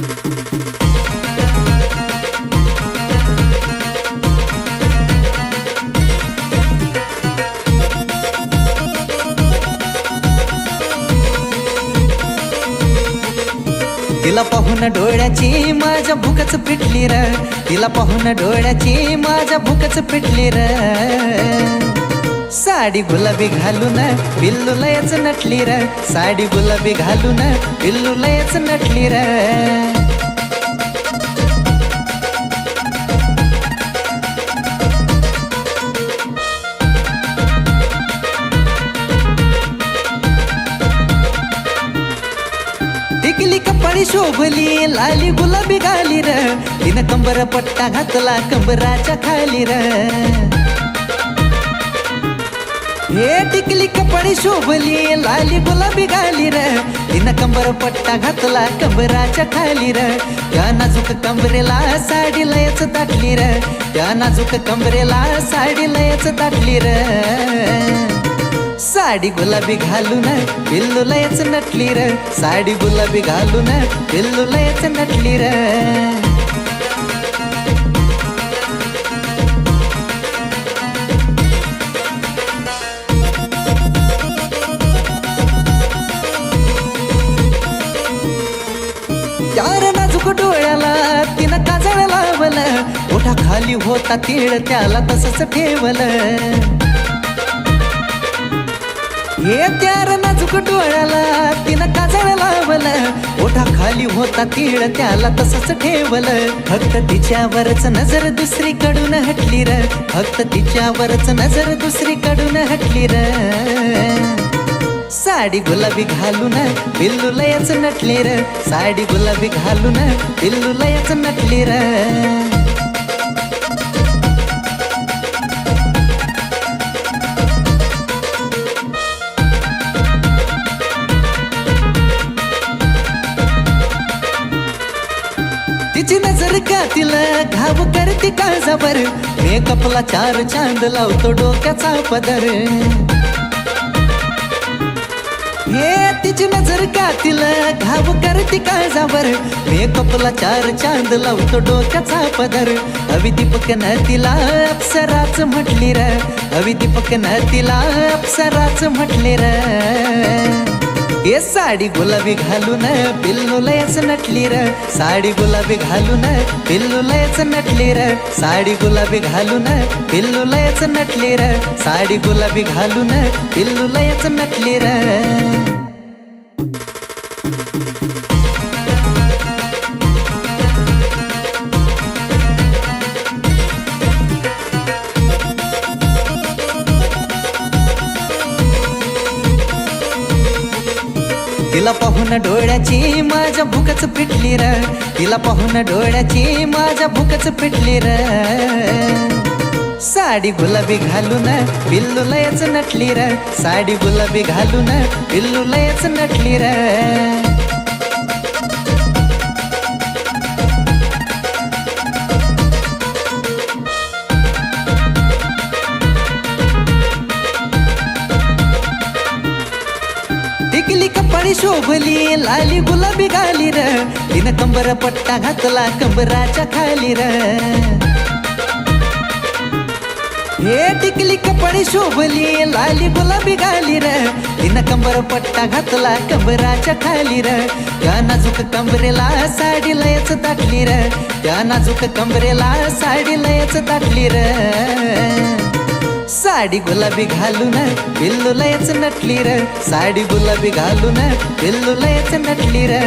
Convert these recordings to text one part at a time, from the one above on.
तिला पाहून डोळ्याची माझ्या भूकच पिटली र. तिला पाहून डोळ्याची माझ्या भूकच पिटली र. साडी गुलाबी घालून बिल्लू लयच नटली र. साडी गुलाबी घालून बिल्लू लयच नटली र. टिकली कपाळी शोभली लाली गुलाबी घाली र. तिनं कंबर पट्टा घातला कंबराच्या खाली र. हे टिकली कपाळी शोभली लाली गुलाबी घाली र तिनं कंबर पट्टा घातला कंबराच्या खाली र त्या नाजूक कंबरेला साडी लयच दाटली र त्या नाजूक कंबरेला साडी लयच दाटली र साडी गुलाबी घालून पिल्लू लयच नटली र साडी गुलाबी घालून पिल्लू लयच नटली र होता तीळ त्याला तसंच ठेवलं. ये त्यार नाजूक डोळ्याला तिनं काजळ लावलं. ओठा खाली होता तीळ त्याला तसंच ठेवलं. फक्त तिच्यावरच नजर दुसरीकडून हटली र. फक्त तिच्यावरच नजर दुसरीकडून हटली र. साडी गुलाबी घालून बिल्लू लयच नटली र. साडी गुलाबी घालून बिल्लू लयच नटली र. तिची का तिला घाव करते काळजावर मेकअपला चार चांद लावतो डोक्याचा पदर. हे तिची नजर का तिला घाव करते काळजावर मेकअपला चार चांद लावतो डोक्याचा पदर. हवी दीपक न तिला अप्सराच म्हटली र. हवी दीपक न तिला अप्सराच म्हटली र. ये साडी गुलाबी घालून पिल्लू लयच नटली र. साडी गुलाबी घालून पिल्लू लयच नटली र. साडी गुलाबी घालून पिल्लू लयच नटली र. साडी गुलाबी घालून पिल्लू लयच नटली र. तिला पाहून डोळ्याची माझ्या भूकच पिटली र. तिला पाहून डोळ्याची माझ्या भूकच पिटली र. साडी गुलाबी घालून बिल्लू लयच नटली र. साडी गुलाबी घालून बिल्लू लयच नटली र. शोभली लाली गुलाबी गाली र. तिनं कंबर पट्टा घातला कंबराच्या खाली र. हे टिकली कपाळी शोभली लाली गुलाबी गाली र. तिनं कंबर पट्टा घातला कंबराच्या खाली र. त्या नाजूक कंबरेला साडी लयच दाटली र. त्या नाजूक कंबरेला साडी लयच दाटली र. साडी गुलाबी घालून पिल्लू लयच नटली र. साडी गुलाबी घालून पिल्लू लयच नटली र.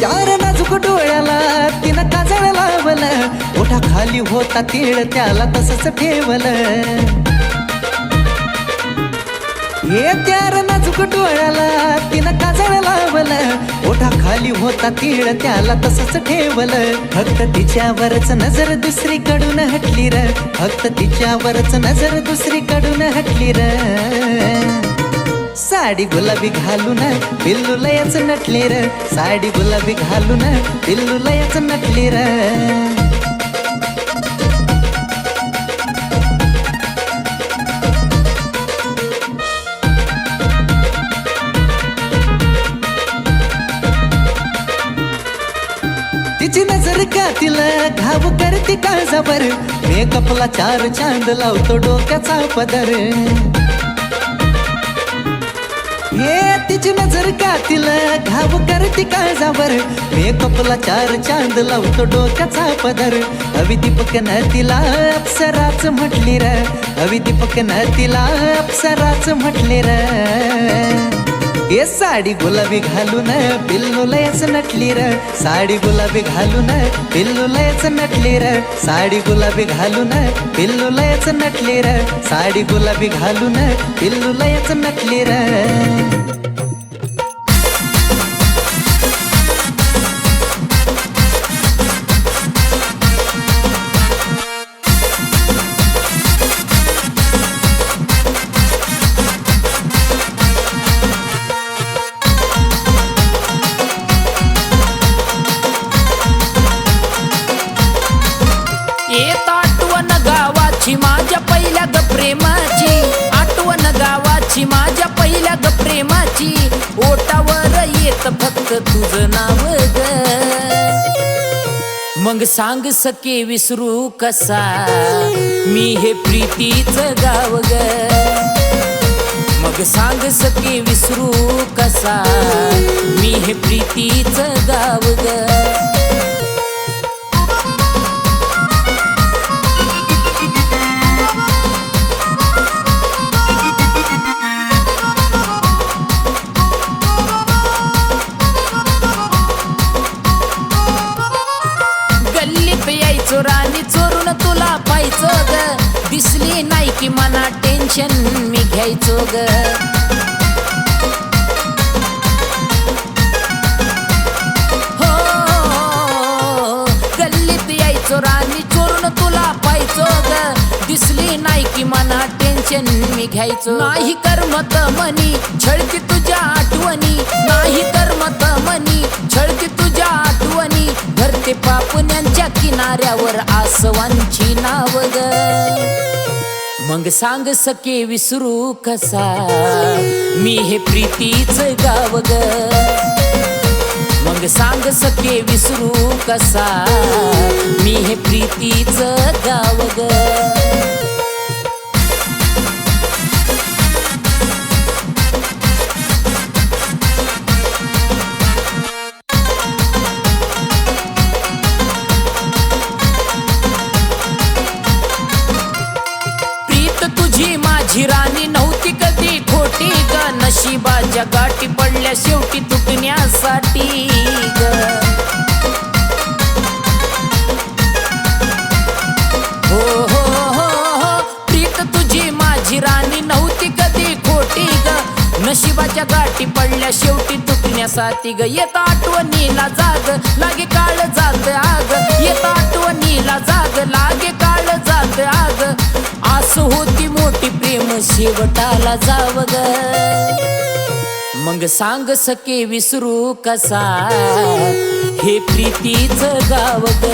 चार नाजूक डोळ्याला तिनं काजळ लावलं. ओठा खाली होता तीळ त्याला तसंच ठेवलं. हे त्यार नाजूक डोळ्याला तिनं काजळ लावलं. ओठा खाली होता तीळ त्याला तसंच ठेवलं. फक्त तिच्यावरच नजर दुसरीकडून हटली र. फक्त तिच्यावरच नजर दुसरीकडून हटली र. साडी गुलाबी घालून पिल्लू लयच नटली र. साडी गुलाबी घालून पिल्लू लयच नटली र. तिला घाव करते काळजावर. मेकअपला चार चांद लावतो डोक्याचा पदर. हे तिची नजर का तिला घाव करते काळजावर. मेकअपला चार चांद लावतो डोक्याचा पदर. हवी दीपकन तिला अप्सराच म्हटली र. हवी दीपकन तिला अप्सराच म्हटली र. ए साडी गुलाबी घालून पिल्लू लयच नटली र. साडी गुलाबी घालून पिल्लू लयच नटली र. साडी गुलाबी घालून पिल्लू लयच नटली र. साडी गुलाबी घालून पिल्लू लयच नटली र. सांग सके विसरू कसा? मी हे प्रीतीच गाव ग. मग सांग सके विसरू कसा? मी हे प्रीतीच गाव ग. टेन्शन मी घ्यायचो ग. हो गल्लीत यायचो राणी चोरून तुला पाहायचो ग. दिसली नाही की मना टेन्शन मी घ्यायचो नाही करमत मनी छळती तुझ्या आठवणी. नाही करमत मनी छळती तुझ्या आठवणी. धरते पापुण्यांच्या किनाऱ्यावर आसवांची नाव ग. मग सांग सके विसरू कसा? मी हे प्रीतीच गाव ग. मग सांग सके विसरू कसा? मी हे प्रीतीच गाव ग. माझ्या गाठी पडल्या शेवटी तुटण्यासाठी ग. हो हो हो हो प्रीत तुझी माझी राणी नव्हती कधी खोटी ग. नशिबाच्या गाठी पडल्या शेवटी तुटण्यासाठी ग. येत आठवणीला जाग लागे काळ जात आग. येत आठवणीला जाग लागे काळ जात आग. आस होती मोठी प्रेम शेवटाला जाव ग. मग सांग सके विसरू कसा? हे प्रीतीच गाव ग.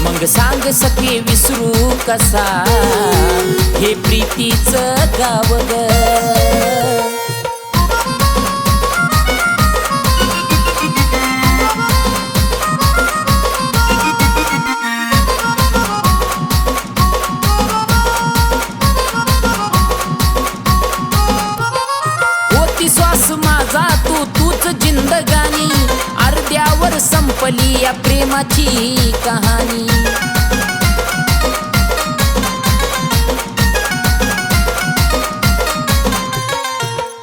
मग सांग सके विसरू कसा? हे प्रीतीच गाव ग. संपली या प्रेमाची कहाणी.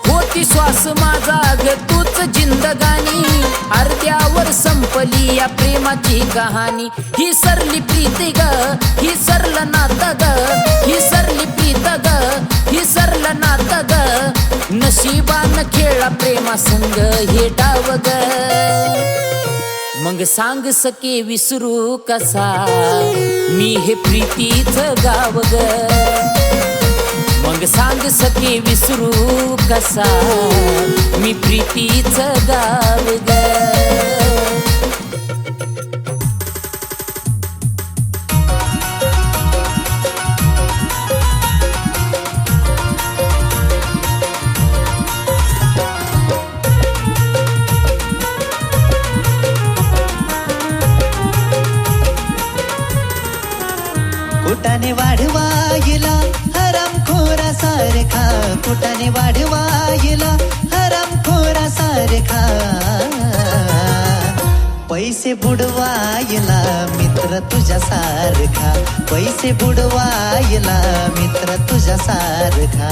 होती श्वास माझा ग तूच जिंदगानी अर्ध्यावर संपली या प्रेमाची कहाणी. ही सरली प्रीती ग ही सरल नात ग. ही सरली प्रीत ग ही सरल नात ग. नशिबान खेळा प्रेमा संग हे डाव ग. मग सांग सके विसरू कसा? मी हे प्रीतीच गाव ग. मग सांग सके विसरू कसा? मी प्रीतीच गाव ग. बुडवायला मित्र तुझ्या सारखा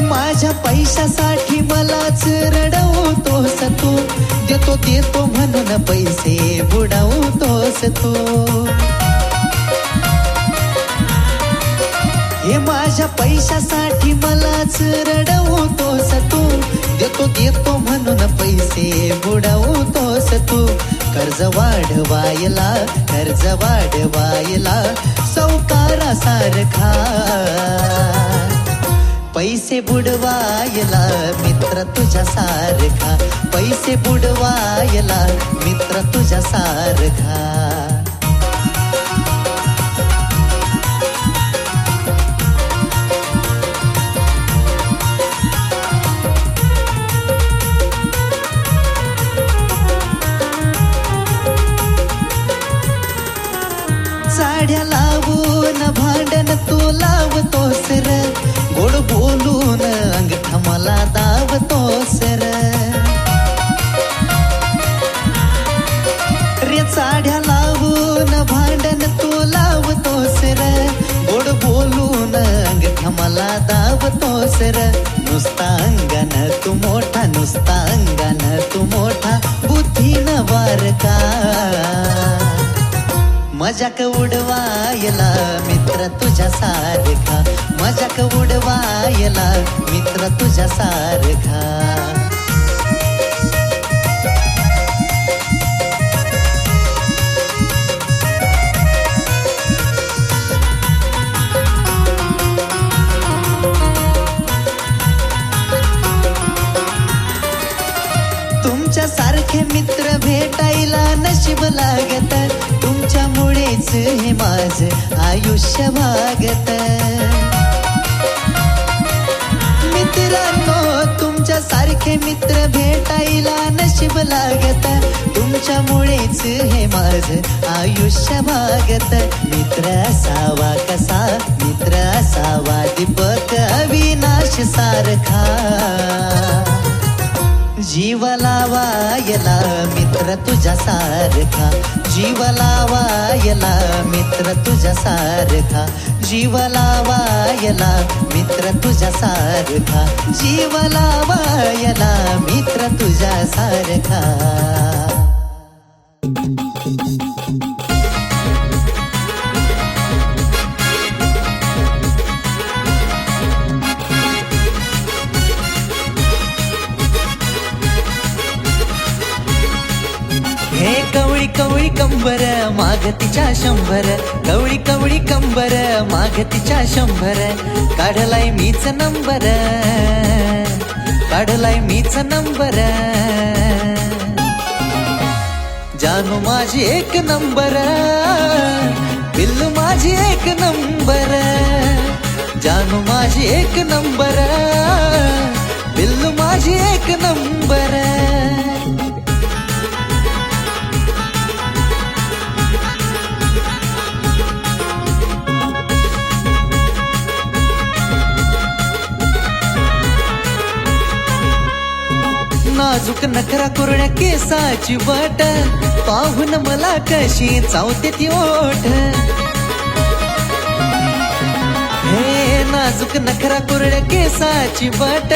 माझ्या पैशासाठी मलाच रडवतोस तू. देतो देतो म्हणून पैसे बुडवतोस तू. हे माझ्या पैशासाठी मलाच रडवतोस तू देतो देतो म्हणून पैसे बुडवतोस तू कर्ज वाढवायला कर्ज वाढवायला सौकारा सारखा पैसे बुडवायला मित्र तुझ्या सारखा पैसे बुडवायला मित्र तुझ्या सारखा मजाक उडवायला मित्र तुझ्या सारखा. मजाक उडवायला मित्र तुझ्या सारखा. तुमच्या सारखे मित्र भेटायला नशीब हे माझ आयुष्य भागत मित्रांनो तुमच्या सारखे मित्र भेटायला नशीब लागत. तुमच्यामुळेच हे माझ आयुष्य भागत मित्र असावा कसा? मित्र असावा दीपक अविनाश सारखा. जीव लावायला मित्र तुझ्या सारखा जीव लावायला मित्र तुझ्या सारखा जीव लावायला मित्र तुझ्या सारखा जीव लावायला मित्र तुझ्या सारखा माग तिच्या शंभर कवळी कवळी कंबर माग तिच्या शंभर काढलाय मीच नंबर काढलाय मीच नंबर. जानू माझी एक नंबर बिल्लु माझी एक नंबर जानू माझी एक नंबर बिल्लु माझी एक नंबर. नाजूक नखरा कोरड्या केसाची वाट. पाहून मला कशी चावते ती ओठ. हे नाजूक नखरा कोरड्या केसाची बट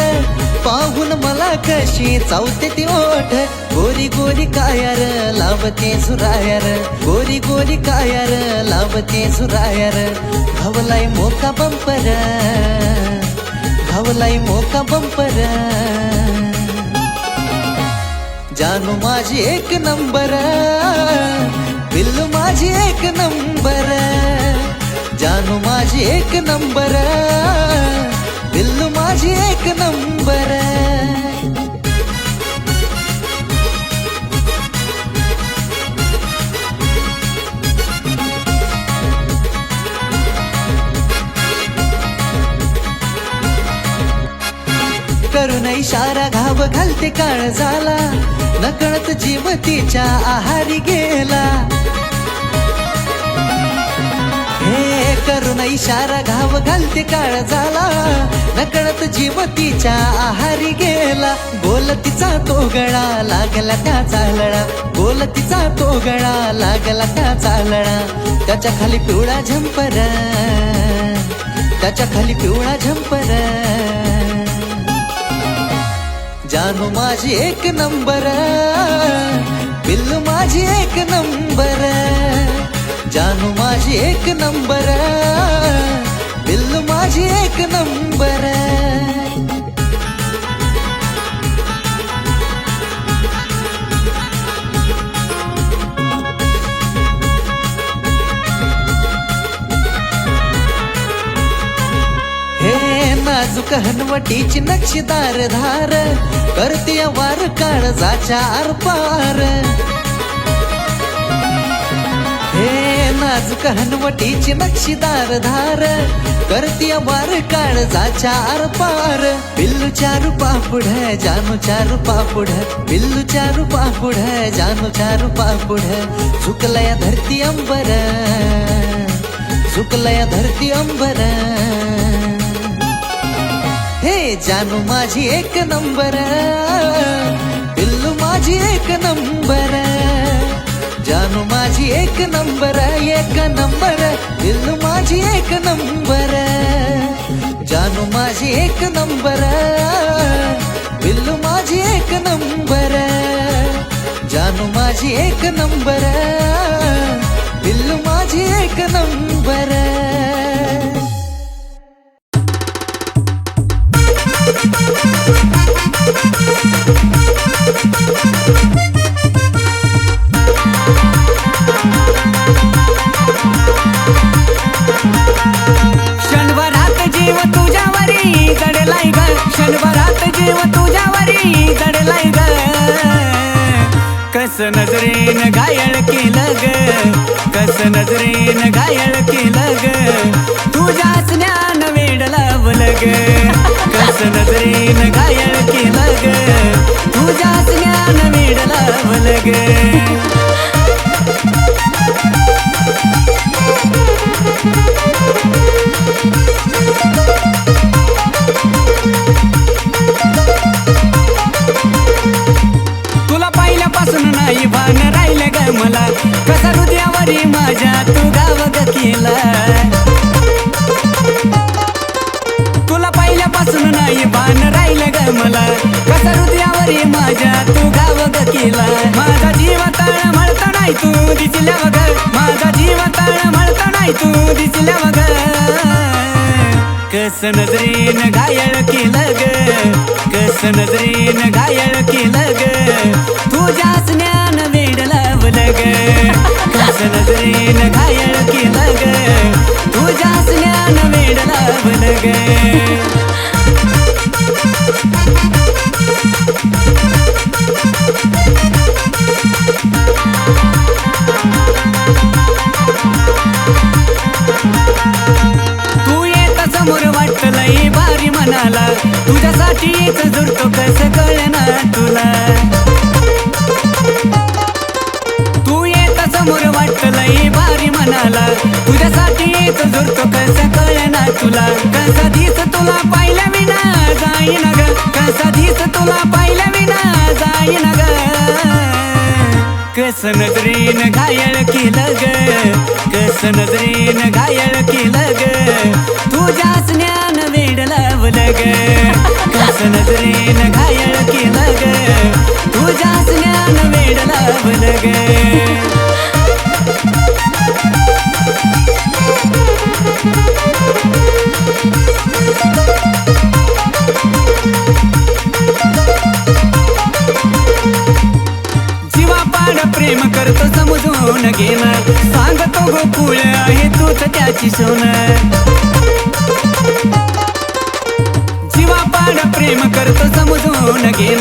पाहून मला कशी चावते ती ओठ. गोरी गोरी कायार लावते सुरायर गोरी गोरी कायार लावते सुरायर घावलाय मोका बंपर. घावलाय मोका बंपर. जानू माझी एक नंबर बिल्लू माझी एक नंबर जानू माझी एक नंबर बिल्लू माझी एक नंबर. करून इशारा घाव घालते काळ झाला. नकळत जीव तिच्या आहारी गेला. हे करून इशारा घाव घालते काळ झाला. नकळत जीव तिच्या आहारी गेला. बोल तिचा तो गळा लागला त्या चालळा. बोल तिचा तो गळा लागला त्या चालळा. त्याच्याखाली पिवळा झंपर. त्याच्याखाली पिवळा झंपर. जानू माझी एक नंबर बिल्लू माझी एक नंबर जानू माझी एक नंबर बिल्लू माझी एक नंबर. नाजूक हनवटीची नक्षीदार धार करते वार काळजाच्या आरपार. हे नाजूक हनवटीची नक्षीदार धार करते वार काळजाच्या आरपार. बिल्लू चारू पापुढ जानू चारू पापुढ बिल्लू चारू पापुढ जानू चारू पापुढ चुकलया धरती अंबर चुकलया धरती अंबर. हे जानू माझी एक नंबर. पिल्लू माझी एक नंबर. जानू माझी एक नंबर एक नंबर. पिल्लू माझी एक नंबर. जानू माझी एक नंबर. पिल्लू माझी एक नंबर. जानू माझी एक नंबर. ग कस नजरेन घायल केलं ग? तुझ्याच ज्ञान वेड लावलं ग. कस नजरेन घायळ केलं ग कस नजरेन घायळ केलं ग तुझ्या स्न्यान वेड लावलं ग कस नजरेन घायळ केलं ग तुझ्या स्न्यान वेड लावलं ग वाटलंय भारी मनाला तुझ्यासाठीच जुरतो कसं कळणार तुला? तू येत समोर वाटलंय भारी मनाला तुझ्यासाठीच जुरतो कसं कळणार तुला? कसा दिस तुला पाहिल्या विना जाईन ग कसा दिस तुला पाहिल्या विना जाईन ग. कस नजरेन घायल केलं ग. कस नजरेन घायल केलं ग. तुझ्याच ज्ञान वेड लावलं ग. कस नजरेन घायल केलं ग. तुझ्याच ज्ञान वेड लावलं ग. you. करतो समजून घेण सांगतो हो गोकुळ आहे तूच त्याची सोन. जीवापाड प्रेम करतो समजून घेण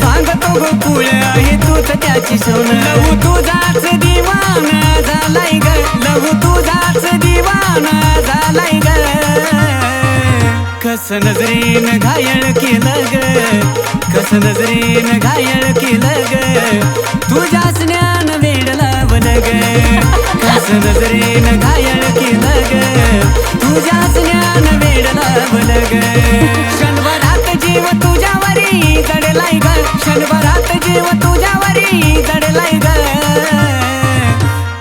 सांगतो हो गोकुळ आहे तूच त्याची सोन. लहू तुझाच दिवान झालाय ग. लहू तुझाच दिवान झालाय ग. कस नजरेन घायल केलं ग. कस नजरेन घायल केलं ग. तुझ्याच वेड लावलं ग कस नजरेन घायल केलं ग तुझ्या ज्ञान वेड लावलं ग क्षणभरात जीव तुझ्यावरी जडलाय ग. क्षणभरात जीव तुझ्यावरी जडलाय ग.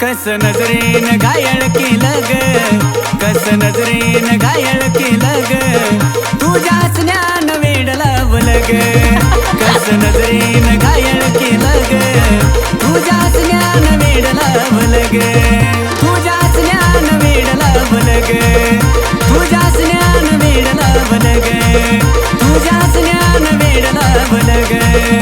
कस नजरेन घायल केलं ग कस नजरेन घायल केलं ग तुझ्या ज्ञान वेड लावलं ग कस नजरेन घायल केलं तुझ्याच ज्ञान वेडला भलगे तुझ्याच ज्ञान वेडला भलगे तुझ्याच ज्ञान वेडला भलगे तुझ्याच ज्ञान वेडला भलगे